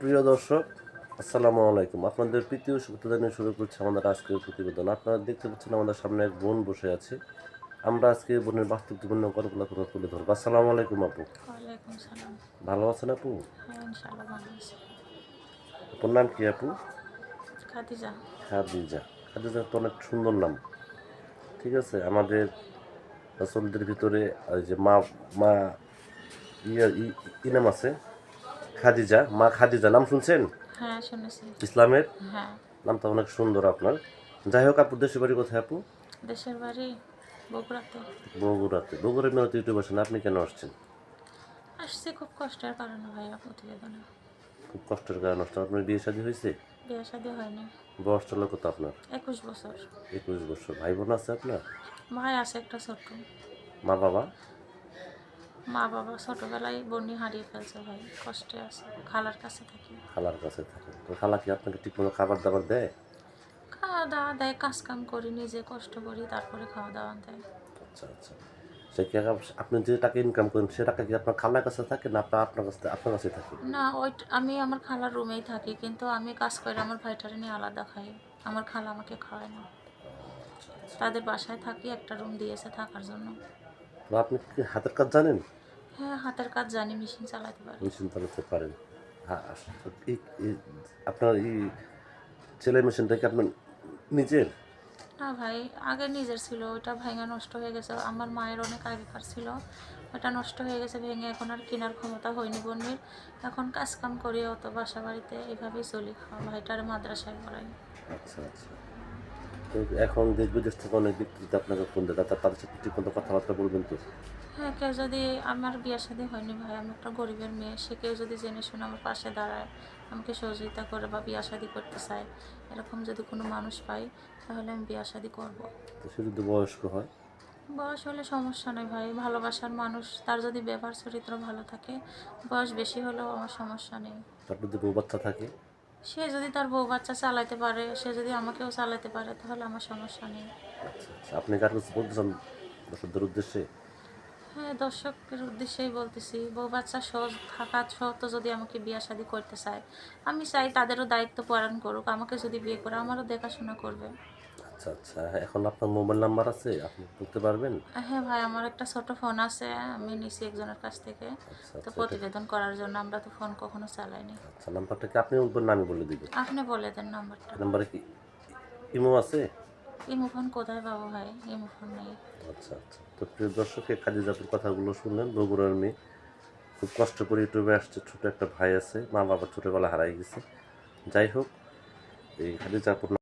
প্রিয় দর্শক আসসালামু আলাইকুম। আপনাদের প্রীতি ও শুভেচ্ছা জানিয়ে শুরু করছি আমাদের আজকের প্রতিবেদন। আপনারা দেখতে পাচ্ছেন আমাদের সামনে এক বোন বসে আছে। আমরা আজকে বোনের বাস্তব জীবন গল্পগুলো করে তুলে ধরবো। আসসালামু আলাইকুম আপু। ভালো আছেন আপু? হ্যাঁ ইনশাআল্লাহ ভালো আছি। আপনার নাম কি আপু? খাদিজা। খাদিজা। খাদিজা তো অনেক সুন্দর নাম। ঠিক আছে আমাদের রাসলদের ভিতরে যে মা মা ইয়ে ই- ই আছে। খাদিজা মা খাদিজা নাম শুনছেন? হ্যাঁ শুনেছি। ইসলামের? হ্যাঁ। নামটা অনেক সুন্দর আপনার। যাই হোক আপু দেশের বাড়ি কোথায় আপু? দেশের বাড়ি বগুড়াতে। বগুড়াতে। বগুড়ার মেয়ে ইউটিউব আসেন আপনি কেন আসছেন? আসছি খুব কষ্টের কারণে ভাইয়া প্রতিবেদনে। খুব কষ্টের কারণ আসছেন। আপনার বিয়ে শাদী হয়েছে? বিয়ে শাদী হয়নি। বয়সটা লোক কত আপনার? একুশ বছর। একুশ বছর। ভাই বোন আছে আপনার? ভাই আছে একটা ছোট মা বাবা? মা বাবা ছোটবেলায় বন্যি হারিয়ে ফেলছে ভাই কষ্টে আছে খালার কাছে থাকি। খালার কাছে থাকে। তো খালা কি আপনাকে ঠিকমতো খাবার দাবার দেয়? খাওয়া দাওয়া দেয় কাজ কাম করি নিজে কষ্ট করি তারপরে খাওয়া দাওয়া দেয়। আচ্ছা আচ্ছা। সে কি আপনি যে টাকা ইনকাম করেন সে টাকা কি আপনার খালার কাছে থাকে না আপনার আপনার কাছে আপনার কাছে থাকে? না ওই আমি আমার খালার রুমেই থাকি কিন্তু আমি কাজ করে আমার ভাইটারে নিয়ে আলাদা খাই। আমার খালা আমাকে খাওয়ায় না। আচ্ছা আচ্ছা। তাদের বাসায় থাকি একটা রুম দিয়েছে থাকার জন্য। আপনি কি হাতের কাজ জানেন? হ্যাঁ হাতের কাজ জানি মেশিন চালাতে পারি মেশিন চালাতে পারেন। হ্যাঁ আপনার এই ছেলে মেশিনটা কি আপনার নিজের? না ভাই আগে নিজের ছিল ওইটা ভেঙে নষ্ট হয়ে গেছে। আমার মায়ের অনেক আগেকার ছিল ওটা নষ্ট হয়ে গেছে ভেঙে এখন আর কেনার ক্ষমতা হয়নি বন্যের। এখন কাজ কাম করি অত বাসা বাড়িতে এইভাবেই চলি। খাওয়া ভাইটার মাদ্রাসায় পড়াই। আচ্ছা আচ্ছা। তো এখন দেশ বিদেশ থেকে অনেক ব্যক্তিত্ব আপনাকে ফোন দেয়। তা- তাদের সাথে ঠিক মতো কথাবার্তা বলবেন তো? হ্যাঁ কেউ যদি আমার বিয়ে শাদী হয়নি ভাই আমি একটা গরিবের মেয়ে সে কেউ যদি জেনে শুনে আমার পাশে দাঁড়ায় আমাকে সহযোগিতা করে বা বিয়ে শাদী করতে চায় এরকম যদি কোনো মানুষ পাই তাহলে আমি বিয়ে শাদী করব। তো সে যদি বয়স্ক হয়? বয়স হলে সমস্যা নেই ভাই ভালোবাসার মানুষ তার যদি ব্যবহার চরিত্র ভালো থাকে বয়স বেশি হলেও আমার সমস্যা নেই। তার যদি বউ বাচ্চা থাকে? সে যদি তার বউ বাচ্চা চালাইতে পারে সে যদি আমাকেও চালাতে পারে তাহলে আমার সমস্যা নেই। আচ্ছা আচ্ছা। আপনি কার কাছে বলতে চান দর্শকদের উদ্দেশ্যে? হ্যাঁ দর্শকের উদ্দেশ্যেই বলতেছি বউ বাচ্চা সহজ থাকা সত্ত্বেও যদি আমাকে বিয়ে শাদি করতে চায় আমি চাই তাদেরও দায়িত্ব পালন করুক আমাকে যদি বিয়ে করে আমারও দেখাশোনা করবে। আচ্ছা আচ্ছা। এখন আপনার মোবাইল নাম্বার আছে? আপনি বলতে পারবেন? হ্যাঁ ভাই আমার একটা ছোট ফোন আছে আমি নিছি একজনের কাছ থেকে। আচ্ছা তো আচ্ছা প্রতিবেদন করার জন্য আমরা তো ফোন কখনো চালাইনি। আচ্ছা নাম্বারটা কি আপনি বলবেন আমি বলে দিব। আপনি বলে দেন নাম্বারটা। নাম্বারে কি? ইমো আছে? ইমো ফোন কোথায় পাবো ভাই? ইমো ফোন নেই। আচ্ছা আচ্ছা। তো প্রিয় দর্শকে খাদিজাপুর কথাগুলো শুনলেন। বগুড়ার মেয়ে খুব কষ্ট করে ইউটিউবে আসছে। ছোট একটা ভাই আছে মা বাবা ছোটোবেলা হারাই গেছে। যাই হোক এই খাদিজাপুর